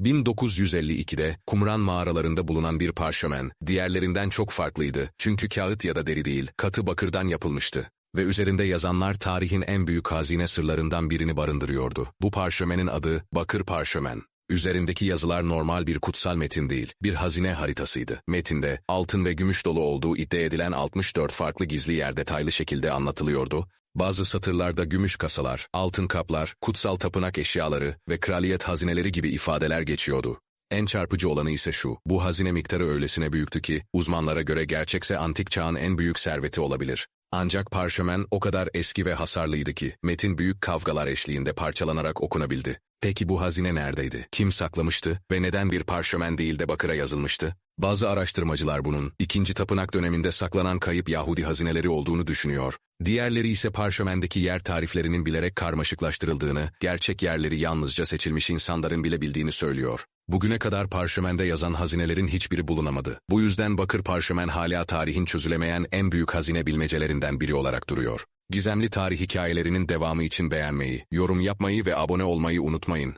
1952'de Kumran mağaralarında bulunan bir parşömen, diğerlerinden çok farklıydı çünkü kağıt ya da deri değil, katı bakırdan yapılmıştı ve üzerinde yazanlar tarihin en büyük hazine sırlarından birini barındırıyordu. Bu parşömenin adı Bakır Parşömen. Üzerindeki yazılar normal bir kutsal metin değil, bir hazine haritasıydı. Metinde altın ve gümüş dolu olduğu iddia edilen 64 farklı gizli yer detaylı şekilde anlatılıyordu. Bazı satırlarda gümüş kasalar, altın kaplar, kutsal tapınak eşyaları ve kraliyet hazineleri gibi ifadeler geçiyordu. En çarpıcı olanı ise şu, bu hazine miktarı öylesine büyüktü ki, uzmanlara göre gerçekse antik çağın en büyük serveti olabilir. Ancak parşömen o kadar eski ve hasarlıydı ki, metin büyük kavgalar eşliğinde parçalanarak okunabildi. Peki bu hazine neredeydi? Kim saklamıştı ve neden bir parşömen değil de bakıra yazılmıştı? Bazı araştırmacılar bunun, ikinci tapınak döneminde saklanan kayıp Yahudi hazineleri olduğunu düşünüyor. Diğerleri ise parşömendeki yer tariflerinin bilerek karmaşıklaştırıldığını, gerçek yerleri yalnızca seçilmiş insanların bile bildiğini söylüyor. Bugüne kadar parşömende yazan hazinelerin hiçbiri bulunamadı. Bu yüzden bakır parşömen hala tarihin çözülemeyen en büyük hazine bilmecelerinden biri olarak duruyor. Gizemli tarih hikayelerinin devamı için beğenmeyi, yorum yapmayı ve abone olmayı unutmayın.